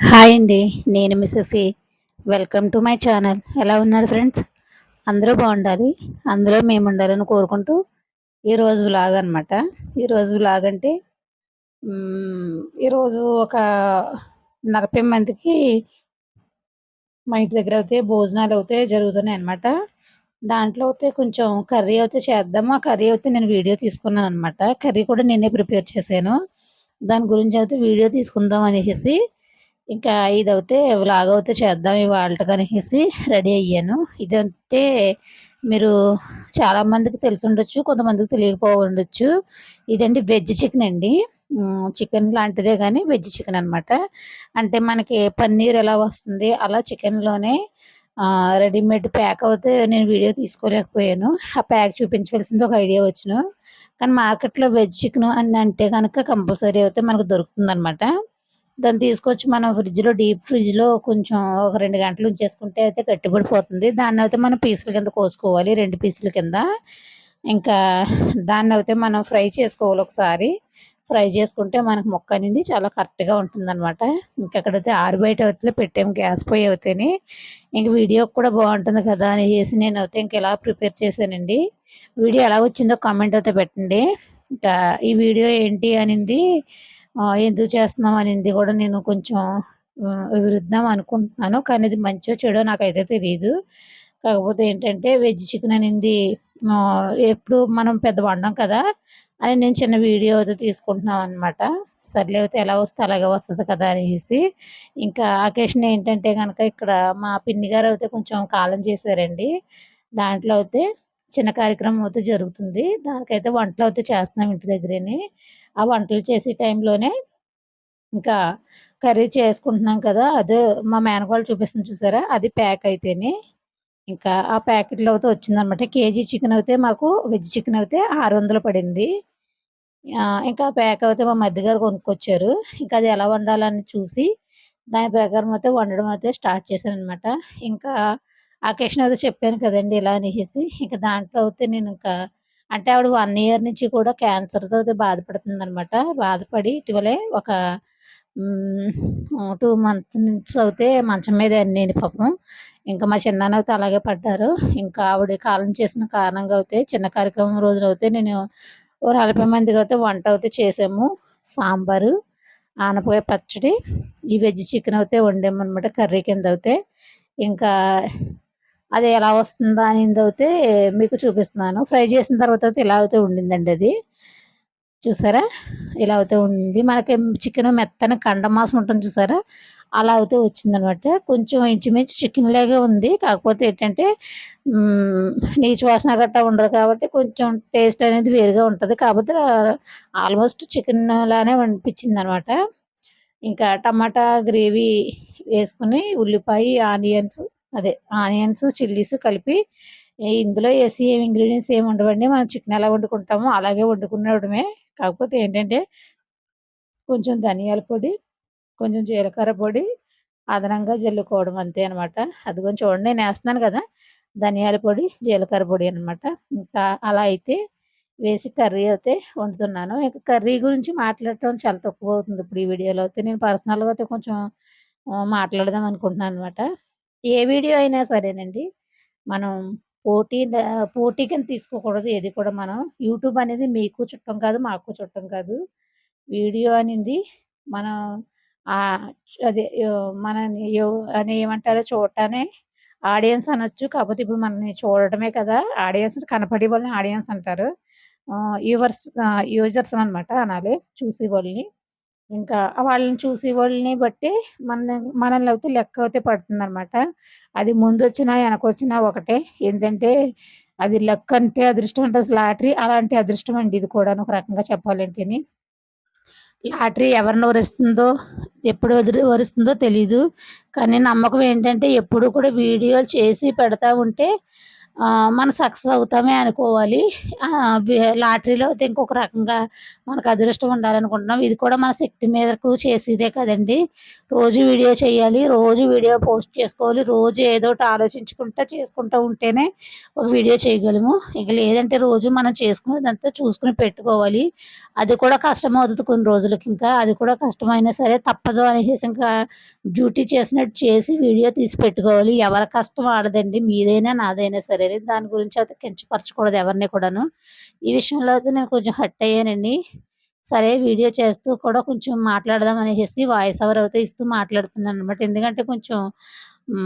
Hi అండి నేను Mrs welcome to my channel ఎలా ఉన్నారు ఫ్రెండ్స్ అందరూ బాగుండాలి. అందులో మేము ఉండాలని కోరుకుంటూ ఈరోజు వ్లాగ్ అనమాట ఈరోజు వ్లాగ్ అంటే ఈరోజు ఒక నలభై మందికి మా ఇంటి దగ్గర అయితే భోజనాలు అయితే జరుగుతున్నాయి అనమాట దాంట్లో అయితే కొంచెం కర్రీ అయితే చేద్దాము ఆ కర్రీ అయితే నేను వీడియో తీసుకున్నాను అనమాట కర్రీ కూడా నేనే ప్రిపేర్ చేశాను. దాని గురించి అయితే వీడియో తీసుకుందాం అనేసి ఇంకా ఇదైతే వ్లాగ్ అయితే చేద్దాం ఇవాళ అనేసి రెడీ అయ్యాను. ఇదంటే మీరు చాలా మందికి తెలిసి ఉండొచ్చు కొంతమందికి తెలియకపో ఉండొచ్చు ఇదండి వెజ్ చికెన్ అండి. చికెన్ లాంటిదే కానీ వెజ్ చికెన్ అనమాట అంటే మనకి పన్నీర్ ఎలా వస్తుంది అలా చికెన్లోనే రెడీమేడ్ ప్యాక్ అయితే నేను వీడియో తీసుకోలేకపోయాను. ఆ ప్యాక్ చూపించవలసింది ఒక ఐడియా వచ్చును. కానీ మార్కెట్లో వెజ్ చికెన్ అని అంటే కనుక కంపల్సరీ అయితే మనకు దొరుకుతుంది అనమాట దాన్ని తీసుకొచ్చి మనం ఫ్రిడ్జ్లో డీప్ ఫ్రిడ్జ్లో కొంచెం ఒక రెండు గంటలు ఉంచేసుకుంటే అయితే గట్టిపడిపోతుంది దాన్ని అయితే మనం పీసుల కింద కోసుకోవాలి రెండు పీసుల కింద. ఇంకా దాన్ని అయితే మనం ఫ్రై చేసుకోవాలి ఒకసారి. ఫ్రై చేసుకుంటే మనకు మొక్క అనేది చాలా కరెక్ట్గా ఉంటుంది అనమాట ఇంకా అక్కడైతే ఆరు బయట అయితే పెట్టాము గ్యాస్ పొయ్యి అవుతాయి ఇంక వీడియో కూడా బాగుంటుంది కదా అని చేసి నేను అయితే ఇంక ఎలా ప్రిపేర్ చేశానండి. వీడియో ఎలా వచ్చిందో కామెంట్ అయితే పెట్టండి. ఇంకా ఈ వీడియో ఏంటి అనింది ఎందుకు చేస్తున్నాం అనేది కూడా నేను కొంచెం విరుద్దాం అనుకుంటున్నాను. కానీ ఇది మంచో చెడో నాకైతే తెలియదు కాకపోతే ఏంటంటే వెజ్ చికెన్ అనేది ఎప్పుడు మనం పెద్ద వండం కదా అని నేను చిన్న వీడియో అయితే తీసుకుంటున్నాం అనమాట సర్లే అయితే ఎలా వస్తే అలాగే వస్తుంది కదా అనేసి. ఇంకా అకేషన్ ఏంటంటే కనుక ఇక్కడ మా పిన్ని గారు అయితే కొంచెం కాలం చేశారండి. దాంట్లో అయితే చిన్న కార్యక్రమం అయితే జరుగుతుంది. దానికైతే వంటలు అయితే చేస్తున్నాం ఇంటి దగ్గరని. ఆ వంటలు చేసే టైంలోనే ఇంకా కర్రీ చేసుకుంటున్నాం కదా అదే మా మేనకోళ్ళు చూపిస్తుంది చూసారా? అది ప్యాక్ అయితేనే ఇంకా ఆ ప్యాకెట్లో అయితే వచ్చిందనమాట. కేజీ చికెన్ అయితే మాకు వెజ్ చికెన్ అయితే ఆరు వందలు పడింది ఇంకా ప్యాక్ అయితే మా మధ్యగారు కొనుక్కొచ్చారు. ఇంకా అది ఎలా వండాలని చూసి దాని ప్రకారం అయితే వండడం అయితే స్టార్ట్ చేశాను అనమాట ఇంకా అకేషన్ అయితే చెప్పాను కదండి ఇలా అనేసి. ఇంకా దాంట్లో అయితే నేను ఇంకా అంటే ఆవిడ వన్ ఇయర్ నుంచి కూడా క్యాన్సర్తో అయితే బాధపడుతుంది అనమాట బాధపడి ఇటీవలే ఒక టూ మంత్స్ నుంచి అయితే మంచం మీద నేను పాపం. ఇంకా మా చిన్నాన్న అయితే అలాగే పడ్డారు. ఇంకా ఆవిడ కాలం చేసిన కారణంగా అయితే చిన్న కార్యక్రమం రోజులు అయితే నేను ఓ నలభై మందికి అయితే వంట అయితే చేసాము. సాంబారు ఆనపకాయ పచ్చడి ఈ వెజ్ చికెన్ అయితే వండామన్నమాట కర్రీ కింద అయితే. ఇంకా అది ఎలా వస్తుందా అనేది అయితే మీకు చూపిస్తున్నాను. ఫ్రై చేసిన తర్వాత అయితే ఇలా అయితే ఉండిందండి అది. చూసారా? ఇలా అయితే ఉంది. మనకి చికెన్ మెత్తన కండ మాసం ఉంటుంది చూసారా? అలా అయితే వచ్చిందనమాట. కొంచెం ఇంచుమించు చికెన్ లాగే ఉంది. కాకపోతే ఏంటంటే నీచు వాసన గట్టా ఉండదు కాబట్టి కొంచెం టేస్ట్ అనేది వేరుగా ఉంటుంది. కాకపోతే ఆల్మోస్ట్ చికెన్ లానే అనిపించింది అనమాట ఇంకా టమాటా గ్రేవీ వేసుకుని ఉల్లిపాయ ఆనియన్స్ అదే ఆనియన్స్ చిల్లీస్ కలిపి ఇందులో వేసి ఏమి ఇంగ్రీడియంట్స్ ఏమి ఉండవండి. మనం చికెన్ ఎలా వండుకుంటామో అలాగే వండుకునేవడమే కాకపోతే ఏంటంటే కొంచెం ధనియాల పొడి కొంచెం జీలకర్ర పొడి అదనంగా జల్లుకోవడం అంతే అనమాట అది కొంచెం చూడండి నేను వేస్తున్నాను కదా ధనియాల పొడి జీలకర్ర పొడి అనమాట ఇంకా అలా అయితే వేసి కర్రీ అయితే వండుతున్నాను. ఇంకా కర్రీ గురించి మాట్లాడటం చాలా తక్కువ అవుతుంది ఇప్పుడు ఈ వీడియోలో అయితే. నేను పర్సనల్గా అయితే కొంచెం మాట్లాడదాం అనుకుంటున్నాను అనమాట ఏ వీడియో అయినా సరేనండి. మనం పోటీ పోటీ కింద తీసుకోకూడదు. ఏది కూడా మనం యూట్యూబ్ అనేది మీకు చుట్టం కాదు మాకు చుట్టం కాదు. వీడియో అనేది మనం అదే మన అని ఏమంటారో చూడటానే ఆడియన్స్ అనొచ్చు. కాకపోతే ఇప్పుడు మనని చూడటమే కదా. ఆడియన్స్ కనపడే వాళ్ళని ఆడియన్స్ అంటారు. యూవర్స్ యూజర్స్ అనమాట అనాలి చూసే వాళ్ళని. ఇంకా వాళ్ళని చూసి వాళ్ళని బట్టి మన మనల్ని అయితే లెక్క అయితే అనమాట అది ముందు వచ్చినా వెనకొచ్చినా ఒకటే. ఏంటంటే అది లెక్క అంటే అదృష్టం అంటే లాటరీ అలాంటి అదృష్టం అండి ఇది కూడా ఒక రకంగా చెప్పాలంటేని. లాటరీ ఎవరిని వరిస్తుందో, ఎప్పుడు వరిస్తుందో తెలీదు. కానీ నమ్మకం ఏంటంటే ఎప్పుడు కూడా వీడియోలు చేసి పెడతా ఉంటే మనం సక్సెస్ అవుతామే అనుకోవాలి. లాటరీలో అయితే ఇంకొక రకంగా మనకు అదృష్టం ఉండాలనుకుంటున్నాం. ఇది కూడా మన శక్తి మీదకు చేసేదే కదండి. రోజు వీడియో చేయాలి రోజు వీడియో పోస్ట్ చేసుకోవాలి రోజు ఏదో ఒకటి ఆలోచించుకుంటా చేసుకుంటూ ఉంటేనే ఒక వీడియో చేయగలము. ఇక లేదంటే రోజు మనం చేసుకునేదంతా చూసుకుని పెట్టుకోవాలి. అది కూడా కష్టం అవుతుంది కొన్ని రోజులకి ఇంకా. అది కూడా కష్టమైనా సరే తప్పదు అనేసి ఇంకా డ్యూటీ చేసినట్టు చేసి వీడియో తీసి పెట్టుకోవాలి. ఎవరి కష్టం ఆడదండి. మీదైనా నాదైనా సరే. దాని గురించి అయితే కించపరచకూడదు ఎవరిని కూడాను. ఈ విషయంలో అయితే నేను కొంచెం హట్ అయ్యానండి. సరే వీడియో చేస్తూ కూడా కొంచెం మాట్లాడదాం అనేసి వాయిస్ ఓవర్ అయితే ఇస్తూ మాట్లాడుతున్నాను అనమాట ఎందుకంటే కొంచెం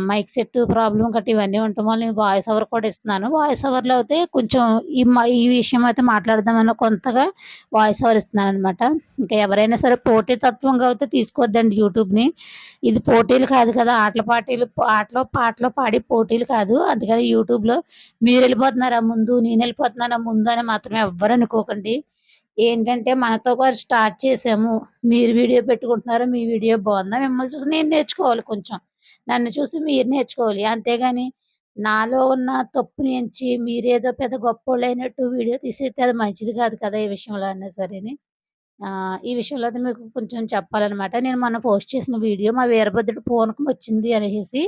మైక్ సెట్ ప్రాబ్లం గట్టి ఇవన్నీ ఉండటం వల్ల నేను వాయిస్ ఓవర్ కూడా ఇస్తున్నాను. వాయిస్ ఓవర్లో అయితే కొంచెం ఈ ఈ విషయం అయితే మాట్లాడదామని కొంతగా వాయిస్ ఓవర్ ఇస్తున్నాను అనమాట ఇంకా ఎవరైనా సరే పోటీతత్వంగా అయితే తీసుకోవద్దండి యూట్యూబ్ని ఇది పోటీలు కాదు కదా ఆటల పాటీలు ఆటలో పాటలో పాడి పోటీలు కాదు. అందుకని యూట్యూబ్లో మీరు వెళ్ళిపోతున్నారా ముందు నేను వెళ్ళిపోతున్నానా ముందు అని మాత్రమే ఎవ్వరు అనుకోకండి. ఏంటంటే మనతో పాటు స్టార్ట్ చేసాము మీరు వీడియో పెట్టుకుంటున్నారా మీ వీడియో బాగుందా మిమ్మల్ని చూసి నేను నేర్చుకోవాలి కొంచెం. నన్ను చూసి మీరు నేర్చుకోవాలి. అంతేగాని నాలో ఉన్న తప్పుని ఎంచి మీరేదో పెద్ద గొప్పోళ్ళు అయినట్టు వీడియో తీసేస్తే అది మంచిది కాదు కదా ఈ విషయంలో అయినా సరేని. ఈ విషయంలో అయితే మీకు కొంచెం చెప్పాలన్నమాట. నేను మొన్న పోస్ట్ చేసిన వీడియో మా వీరభద్రుడు పూనకం వచ్చింది అనేసి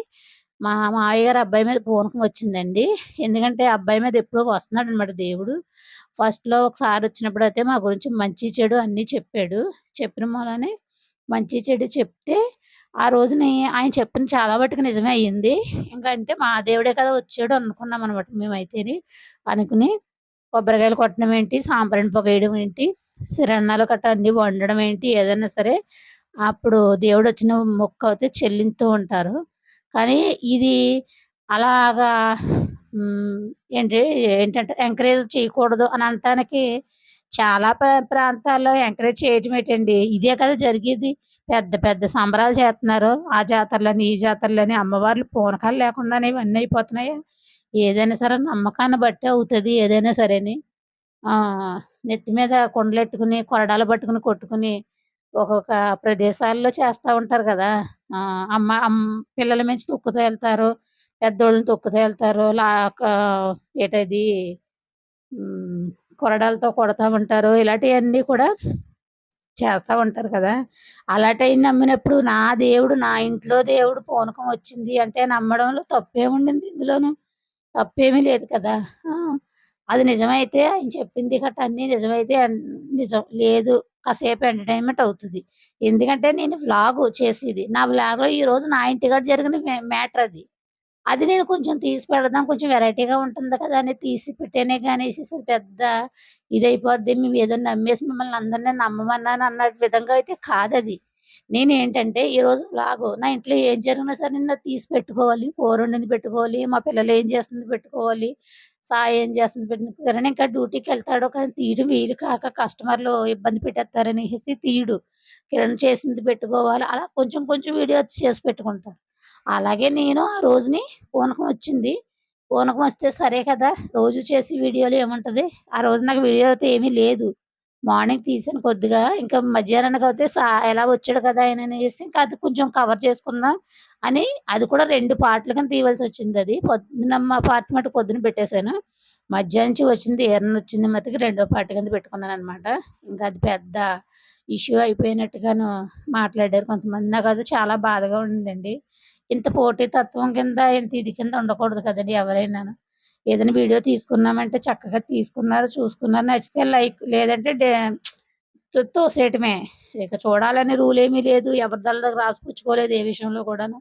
మా మావయ్య గారు అబ్బాయి మీద పూనకం వచ్చిందండి. ఎందుకంటే అబ్బాయి మీద ఎప్పుడో వస్తున్నాడు అనమాట దేవుడు ఫస్ట్లో ఒకసారి వచ్చినప్పుడు అయితే మా గురించి మంచి చెడు అన్నీ చెప్పాడు. చెప్పిన మూలనే మంచి చెడు చెప్తే ఆ రోజుని ఆయన చెప్పిన చాలా మటుకు నిజమే అయ్యింది. ఇంకా అంటే మా దేవుడే కదా వచ్చాడు అనుకున్నాం అనమాట మేమైతేని అనుకుని కొబ్బరికాయలు కొట్టడం ఏంటి సాంబ్రాణి పొగ వేయడం ఏంటి సిరన్నాలు కట్ట అన్ని వండడం ఏంటి ఏదైనా సరే అప్పుడు దేవుడు వచ్చిన మొక్క అయితే చెల్లిస్తూ ఉంటారు. కానీ ఇది అలాగా ఏంటి ఏంటంటే ఎంకరేజ్ చేయకూడదు అని అనటానికి చాలా ప్రాంతాల్లో ఎంకరేజ్ చేయటం ఏంటండి? ఇదే కదా జరిగేది. పెద్ద పెద్ద సంబరాలు చేస్తున్నారు. ఆ జాతరలని ఈ జాతరలని అమ్మవార్లు పూనకాలు లేకుండానే ఇవన్నీ అయిపోతున్నాయి. ఏదైనా సరే నమ్మకాన్ని బట్టి అవుతుంది ఏదైనా సరేని. నెత్తి మీద కొండలెట్టుకుని కొరడాలు పట్టుకుని కొట్టుకుని ఒక్కొక్క ప్రదేశాల్లో చేస్తూ ఉంటారు కదా. అమ్మ అమ్మ పిల్లల మించి తొక్కుతూ వెళ్తారు పెద్దోళ్ళని తొక్కుతూ వెళ్తారు లాక ఏటది కొరడాలతో కొడతా ఉంటారు. ఇలాంటివన్నీ కూడా చేస్తూ ఉంటారు కదా. అలాటైన నమ్మినప్పుడు నా దేవుడు నా ఇంట్లో దేవుడు పూనకం వచ్చింది అంటే నమ్మడంలో తప్పేముండింది ఇందులోను? తప్పేమీ లేదు కదా. అది నిజమైతే ఆయన చెప్పింది గట్ట అన్నీ నిజమైతే నిజం లేదు. కాసేపు ఎంటర్టైన్మెంట్ అవుతుంది. ఎందుకంటే నేను వ్లాగ్ చేసేది. నా వ్లాగ్లో ఈరోజు నా ఇంటికాడ జరిగిన మ్యాటర్ అది. అది నేను కొంచెం తీసి పెడదాం కొంచెం వెరైటీగా ఉంటుంది కదా అని తీసి పెట్టేనే కానీ పెద్ద ఇదైపోద్ది. మేము ఏదో నమ్మేసి మిమ్మల్ని అందరినీ నమ్మమన్నాను అన్న విధంగా అయితే కాదది. నేనేంటంటే ఈరోజు లాగు నా ఇంట్లో ఏం జరిగినా సరే నేను తీసి పెట్టుకోవాలి. కూర వండింది పెట్టుకోవాలి మా పిల్లలు ఏం చేస్తుంది పెట్టుకోవాలి సాయి ఏం చేస్తుంది పెట్టుకోవాలని ఇంకా డ్యూటీకి వెళ్తాడు కానీ తీయడం వీలు కాక కస్టమర్లు ఇబ్బంది పెట్టేస్తారనేసి తీయడు కిరణ్ చేసింది పెట్టుకోవాలి. అలా కొంచెం కొంచెం వీడియో చేసి పెట్టుకుంటారు. అలాగే నేను ఆ రోజుని పూనకం వచ్చింది. పూనకం వస్తే సరే కదా రోజు చేసి వీడియోలు ఏముంటుంది? ఆ రోజు నాకు వీడియో అయితే ఏమీ లేదు. మార్నింగ్ తీసాను కొద్దిగా ఇంకా మధ్యాహ్నానికి అయితే సా ఎలా వచ్చాడు కదా ఆయన అనేసి ఇంకా అది కొంచెం కవర్ చేసుకుందాం అని అది కూడా రెండు పార్ట్లు కానీ తీయవలసి వచ్చింది అది. పొద్దున్న మా పార్ట్ మటు పొద్దున పెట్టేశాను. మధ్యాహ్నం నుంచి వచ్చింది ఏరన్న వచ్చింది మట్టుకు రెండో పార్ట్ కింద పెట్టుకున్నాను అనమాట ఇంకా అది పెద్ద ఇష్యూ అయిపోయినట్టుగాను మాట్లాడారు కొంతమంది. నాకు అది చాలా బాధగా ఉండిందండి. ఇంత పోటీ తత్వం కింద ఇంత ఇది కింద ఉండకూడదు కదండి ఎవరైనా ఏదైనా వీడియో తీసుకున్నామంటే చక్కగా తీసుకున్నారు చూసుకున్నారు నచ్చితే లైక్ లేదంటే తోసేయటమే. ఇక చూడాలని రూల్ ఏమీ లేదు ఎవరి దగ్గర రాసిపుచ్చుకోలేదు ఏ విషయంలో కూడాను.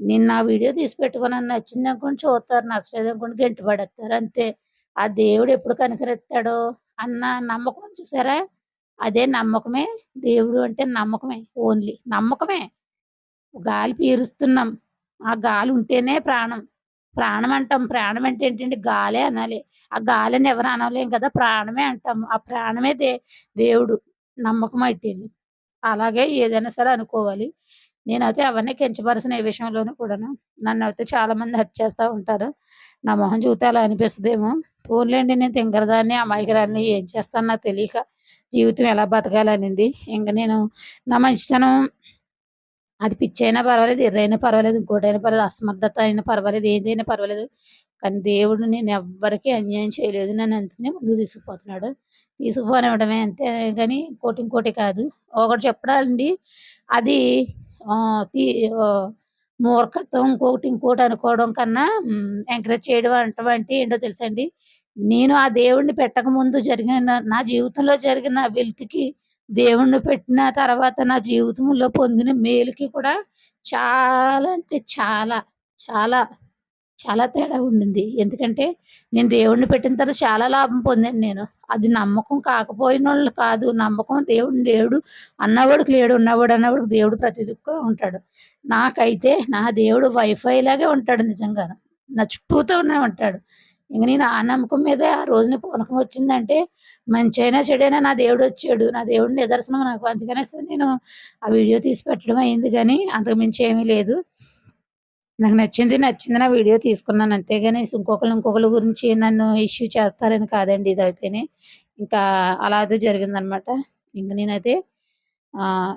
నిన్న ఆ వీడియో తీసి పెట్టుకున్నాను నచ్చింది అనుకోండి చూస్తారు నచ్చలేదు అనుకోండి గంటి పడేస్తారు అంతే. ఆ దేవుడు ఎప్పుడు కనికరిస్తాడో అన్న నమ్మకం చూసారా? అదే నమ్మకమే. దేవుడు అంటే నమ్మకమే ఓన్లీ నమ్మకమే. గాలి పీరుస్తున్నాం. ఆ గాలి ఉంటేనే ప్రాణం. ప్రాణం అంటాం. ప్రాణం అంటే ఏంటంటే గాలే అనాలి. ఆ గాలిని ఎవరు అనలేం కదా? ప్రాణమే అంటాం. ఆ ప్రాణమే దే దేవుడు నమ్మకం అయితేని. అలాగే ఏదైనా సరే అనుకోవాలి. నేనైతే ఎవరిని కించపరిచిన ఏ విషయంలోనూ కూడాను. నన్ను అయితే చాలా మంది హట్ చేస్తూ ఉంటారు. నా మొహం చూస్తే అలా అనిపిస్తుందేమో. ఫోన్లేండి నేను తింగరదాన్ని అమాయకురాన్ని ఏం చేస్తాను నాకు తెలియక జీవితం ఎలా బతకాలనింది. ఇంకా నేను నా మంచితనం అది పిచ్చైనా పర్వాలేదు ఎర్రైనా పర్వాలేదు ఇంకోటైనా పర్వాలేదు అసమర్థత అయినా పర్వాలేదు ఏదైనా పర్వాలేదు. కానీ దేవుడు నేను ఎవ్వరికీ అన్యాయం చేయలేదు. నన్ను అంతనే ముందుకు తీసుకుపోతున్నాడు. తీసుకుపోనివ్వడమే అంతే. కానీ ఇంకోటి ఇంకోటి కాదు. ఒకటి చెప్పడాలండి. అది తీ మూర్ఖత్వం ఇంకొకటి ఇంకోటి అనుకోవడం కన్నా ఎంకరేజ్ చేయడం అంటం అంటే ఏంటో తెలుసండి నేను ఆ దేవుడిని పెట్టక ముందు జరిగిన నా- జీవితంలో జరిగిన వెల్త్కి దేవుణ్ణి పెట్టిన తర్వాత నా జీవితంలో పొందిన మేలుకి కూడా చాలా అంటే చాలా చాలా చాలా తేడా ఉండింది. ఎందుకంటే నేను దేవుణ్ణి పెట్టిన తర్వాత చాలా లాభం పొందాను నేను. అది నమ్మకం కాకపోయిన వాళ్ళు కాదు. నమ్మకం దేవుడు లేడు. అన్నవాడికి లేడు. ఉన్నవాడు అన్నవాడికి దేవుడు ప్రతి ఉంటాడు. నాకైతే నా దేవుడు వైఫై లాగే ఉంటాడు నిజంగా నా చుట్టూతోనే ఉంటాడు ఇంక నేను ఆ నమ్మకం మీద ఆ రోజున పూనకం వచ్చిందంటే మంచి అయినా చెడైనా నా దేవుడు వచ్చాడు. నా దేవుడిని నిదర్శనం నాకు. అందుకనే నేను ఆ వీడియో తీసి పెట్టడం అయింది కానీ అంతకు మించి ఏమీ లేదు. నాకు నచ్చింది నచ్చింది నా వీడియో తీసుకున్నాను. అంతేగాని ఇంకొకరు ఇంకొకరి గురించి నన్ను ఇష్యూ చేస్తారని కాదండి ఇదైతేనే ఇంకా అలా అయితే జరిగిందనమాట ఇంక నేనైతే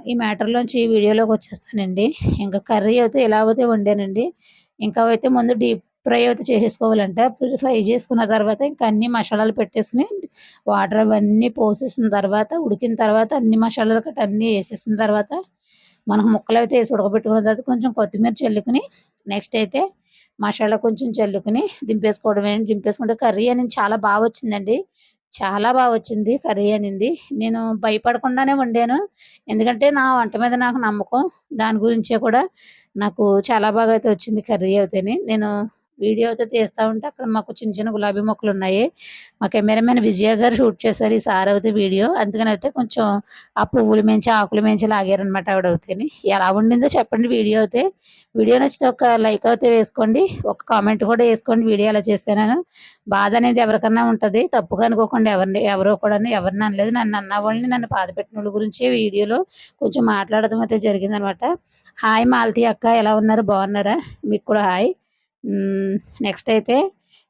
ఈ మ్యాటర్లోంచి ఈ వీడియోలోకి వచ్చేస్తానండి. ఇంకా కర్రీ అయితే ఎలా అయితే వండానండి. ఇంకా అయితే ముందు డీప్ ఫ్రై అయితే చేసేసుకోవాలంట ఫ్రై చేసుకున్న తర్వాత ఇంకా అన్ని మసాలాలు పెట్టేసుకుని వాటర్ అవన్నీ పోసేసిన తర్వాత ఉడికిన తర్వాత అన్ని మసాలాలు కట్ట అన్నీ వేసేసిన తర్వాత మనం ముక్కలు అయితే వేసి ఉడకబెట్టుకున్న తర్వాత కొంచెం కొత్తిమీర చల్లుకుని నెక్స్ట్ అయితే మసాలా కొంచెం చల్లుకుని దింపేసుకోవడమే. దింపేసుకుంటే కర్రీ అనేది చాలా బాగా వచ్చిందండి. చాలా బాగా వచ్చింది కర్రీ అనింది. నేను భయపడకుండానే వండాను. ఎందుకంటే నా వంట మీద నాకు నమ్మకం. దాని గురించే కూడా నాకు చాలా బాగా అయితే వచ్చింది కర్రీ అయితేనే. నేను వీడియో అయితే తీస్తూ ఉంటే అక్కడ మాకు చిన్న చిన్న గులాబీ మొక్కలు ఉన్నాయి. మా కెమెరామెన్ విజయ గారు షూట్ చేశారు ఈ సార్ అయితే వీడియో. అందుకని అయితే కొంచెం ఆ పువ్వుల మించి ఆకులు మించి లాగారనమాట ఆవిడ అవుతాయి ఎలా ఉండిందో చెప్పండి వీడియో అయితే. వీడియో నచ్చితే ఒక లైక్ అయితే వేసుకోండి. ఒక కామెంట్ కూడా వేసుకోండి వీడియో ఎలా చేశానని బాధ అనేది ఎవరికన్నా ఉంటుంది. తప్పుగా అనుకోకుండా ఎవరిని ఎవరో కూడా ఎవరిని అనలేదు. నన్ను అన్న వాళ్ళని నన్ను బాధ పెట్టిన వాళ్ళ గురించి వీడియోలో కొంచెం మాట్లాడడం అయితే జరిగిందనమాట హాయ్ మాలతి అక్క ఎలా ఉన్నారు? బాగున్నారా? మీకు కూడా హాయ్. నెక్స్ట్ అయితే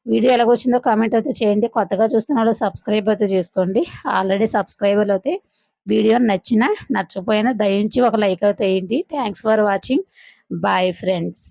వీడియో ఎలాగొచ్చిందో కామెంట్ అయితే చేయండి. కొత్తగా చూస్తున్న వాళ్ళు సబ్స్క్రైబ్ అయితే చేసుకోండి. ఆల్రెడీ సబ్స్క్రైబర్లు అయితే వీడియో నచ్చినా నచ్చకపోయినా దయించి ఒక లైక్ అయితే వేయండి. Thanks for watching bye friends